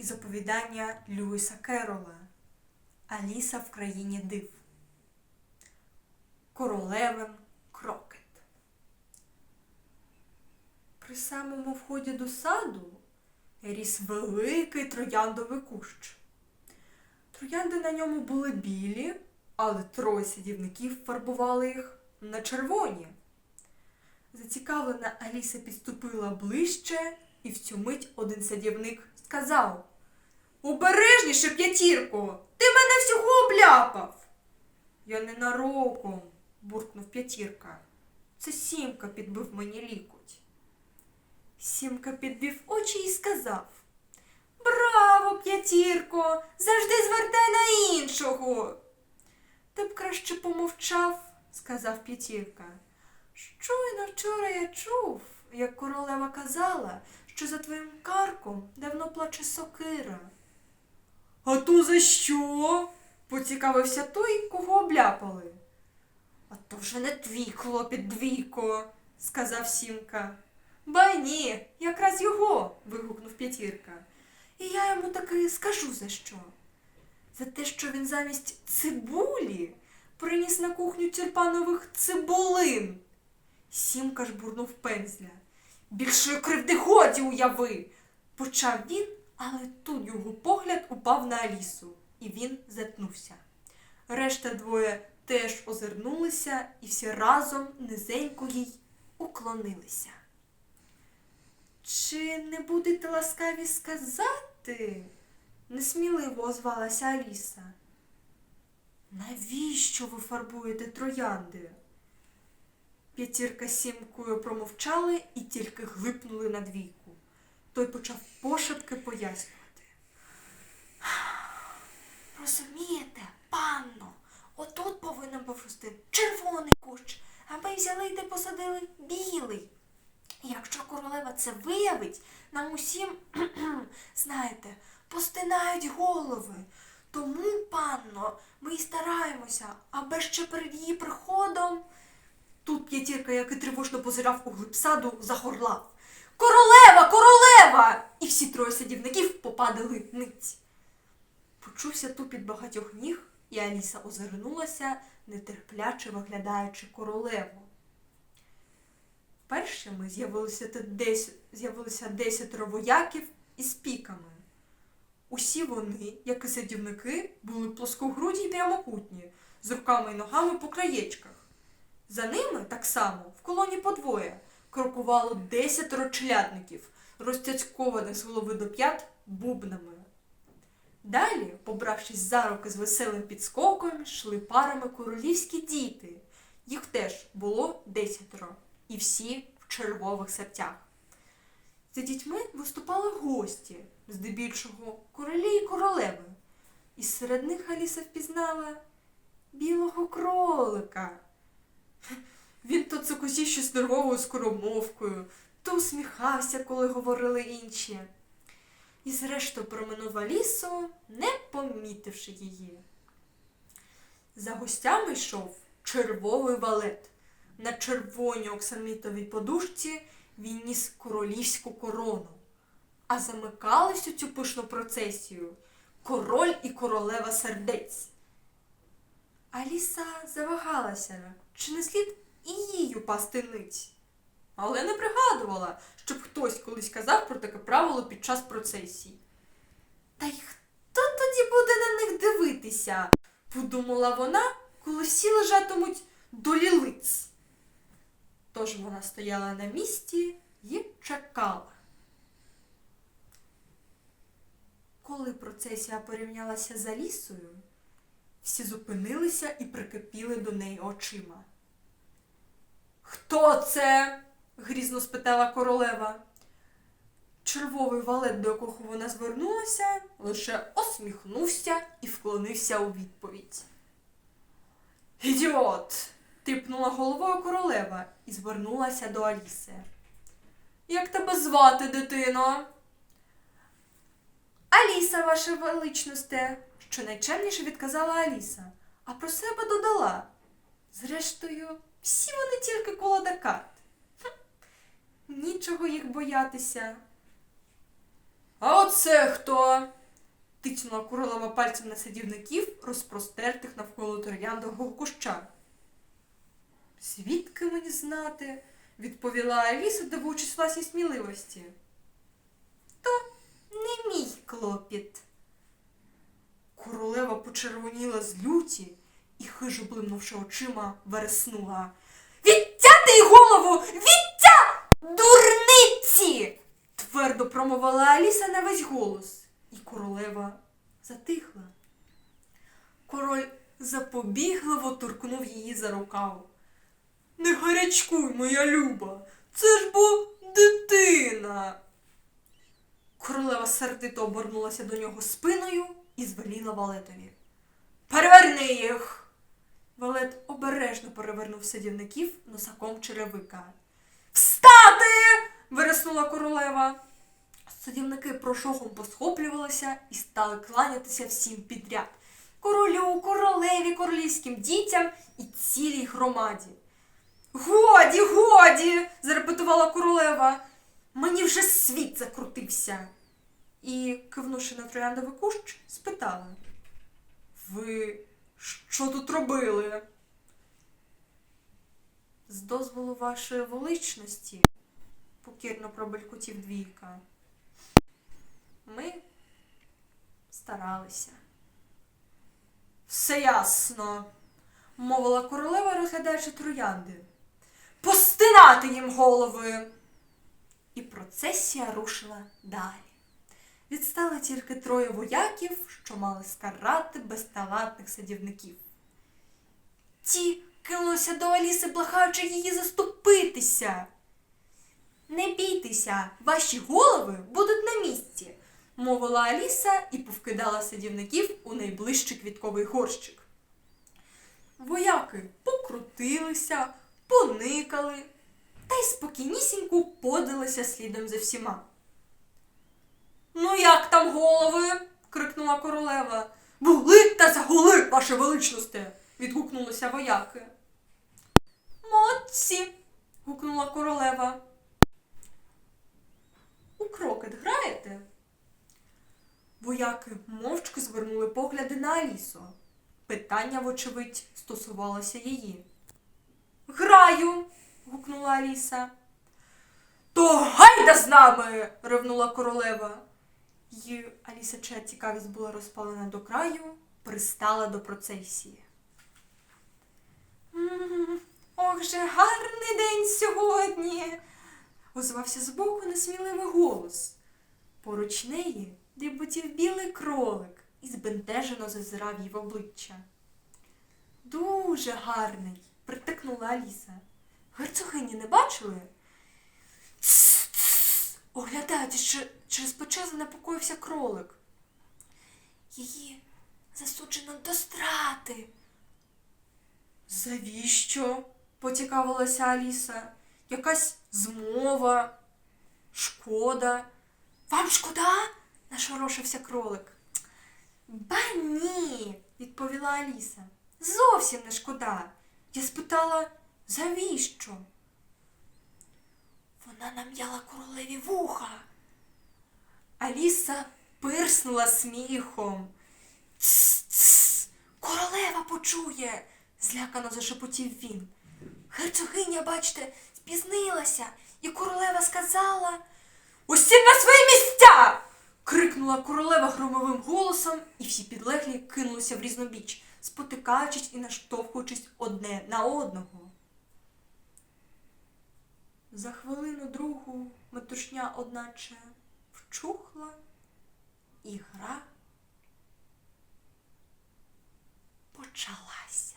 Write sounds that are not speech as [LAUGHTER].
із оповідання Льюіса Керрола Аліса в країні див. Королевин крокет. При самому вході до саду ріс великий трояндовий кущ. Троянди на ньому були білі, але троє садівників фарбували їх на червоні. Зацікавлена Аліса підступила ближче, і в цю мить один садівник сказав Обережніше, п'ятірко, ти мене всього обляпав. Я ненароком, буркнув п'ятірка. Це сімка підбив мені лікоть. Сімка підбив очі і сказав Браво, п'ятірко! Завжди звертай на іншого. Ти б краще помовчав, сказав п'ятірка. Щойно вчора я чув, як королева казала, що за твоїм карком давно плаче сокира. А то за що? поцікавився той, кого обляпали. А то вже не твій хлопіт двійко, сказав Сімка. Ба ні, якраз його. вигукнув п'ятірка. І я йому таки скажу за що. За те, що він замість цибулі приніс на кухню тюльпанових цибулин. Сімка ж бурнув пензля. Більшої кривди годі уяви. Почав він, але тут його погляд упав на Алісу, і він затнувся. Решта двоє теж озирнулися і всі разом низенько їй уклонилися. Чи не будете ласкаві сказати? несміливо озвалася Аліса. Навіщо ви фарбуєте троянди? П'ятірка сімкою промовчали і тільки глипнули на двійку. Той почав пошепки пояснювати. Розумієте, панно, отут повинен був рости червоний кущ, а ми взяли й де посадили білий. Якщо королева це виявить, нам усім, [CLEARS THROAT] знаєте, постинають голови. Тому, панно, ми й стараємося, аби ще перед її приходом. Тут п'ятірка, який тривожно позирав у глиб саду, загорлав. Королева, королева! І всі троє садівників попадали ниць. Почувся тупіт багатьох ніг, і Аліса озирнулася, нетерпляче виглядаючи королеву. Першими з'явилося десятеро вояків із піками. Усі вони, як і садівники, були плоскогруді й прямокутні, з руками й ногами по краєчках. За ними так само в колоні подвоє крокувало десятеро челядників, розтяцькованих з голови до п'ят бубнами. Далі, побравшись за руки з веселим підскоком, йшли парами королівські діти. Їх теж було десятеро, і всі в червових сертях. За дітьми виступали гості, здебільшого королі і королеви. І серед них Аліса впізнала білого кролика. Він то цокосів щось нервовою скоромовкою, то усміхався, коли говорили інші. І зрештою проминув Алісу, не помітивши її. За гостями йшов червовий валет. На червоній оксамітовій подушці він ніс королівську корону. А замикали всю цю пишну процесію король і королева сердець. Аліса завагалася, чи не слід і їй упасти ниць. Але не пригадувала, щоб хтось колись казав про таке правило під час процесії. Та й хто тоді буде на них дивитися? подумала вона, коли всі лежатимуть до лілиць. Тож вона стояла на місці і чекала. Коли процесія порівнялася з Алісою, всі зупинилися і прикипіли до неї очима. Хто це? грізно спитала королева. Червовий валет, до якого вона звернулася, лише осміхнувся і вклонився у відповідь. Ідіот! типнула головою королева і звернулася до Аліси. Як тебе звати, дитино? Аліса, ваше величносте, що найчемніше відказала Аліса, а про себе додала. Зрештою, всі вони тільки колода карт. Нічого їх боятися. А оце хто? тицнула королева пальцем на садівників, розпростертих навколо трояндового куща. Звідки мені знати? відповіла Аліса, дивуючись власній сміливості. То не мій клопіт. Королева почервоніла з люті і, хижо блимнувши очима, вереснула. Відтяти й голову! Відтя! Дурниці! твердо промовила Аліса на весь голос, і королева затихла. Король запобігливо торкнув її за рукав. Не гарячкуй, моя люба, це ж бо дитина. Королева сердито обернулася до нього спиною і звеліла валетові. Переверни їх. Валет обережно перевернув садівників носаком черевика. Встати! вириснула королева. Садівники прошохом посхоплювалися і стали кланятися всім підряд королю, королеві, королівським дітям і цілій громаді. Годі, годі, зарепетувала королева. Мені вже світ закрутився. І, кивнувши на трояндовий кущ, спитала. Ви що тут робили? З дозволу вашої величності, покірно пробелькотів двійка. Ми старалися. Все ясно, мовила королева, розглядаючи троянди. Постинати їм голови. І процесія рушила далі. Відстали тільки троє вояків, що мали скарати безталантних садівників. Ті кинулися до Аліси, благаючи її заступитися. Не бійтеся, ваші голови будуть на місці, мовила Аліса і повкидала садівників у найближчий квітковий горщик. Вояки покрутилися, поникали та й спокійнісінько подалися слідом за всіма. Ну, як там голови? крикнула королева. Були та загули, ваше величносте, відгукнулися вояки. Молодці. гукнула королева. У крокет граєте? Вояки мовчки звернули погляди на Алісу. Питання, вочевидь, стосувалося її. Граю. гукнула Аліса. То гайда з нами. ревнула королева. Її Аліса, чия цікавість була розпалена до краю, пристала до процесії. Ох же гарний день сьогодні. озвався збоку несміливий голос. Поруч неї дріботів білий кролик і збентежено зазирав їй в обличчя. Дуже гарний, притикнула Аліса. Герцогині не бачили? Тс-тс! Чи через плече занепокоївся кролик. Її засуджено до страти. Завіщо? поцікавилася Аліса. Якась змова, шкода. Вам шкода? нашорошився кролик. Ба ні, відповіла Аліса. Зовсім не шкода. Я спитала, завіщо? Вона нам'яла королеві вуха. Аліса пирснула сміхом. Тс-тс, королева почує, злякано зашепотів він. Герцогиня, бачите, спізнилася, і королева сказала. Усі на свої місця. крикнула королева громовим голосом, і всі підлеглі кинулися в різнобіч, спотикаючись і наштовхуючись одне на одного. За хвилину другу метушня, одначе, вчухла, і гра почалась.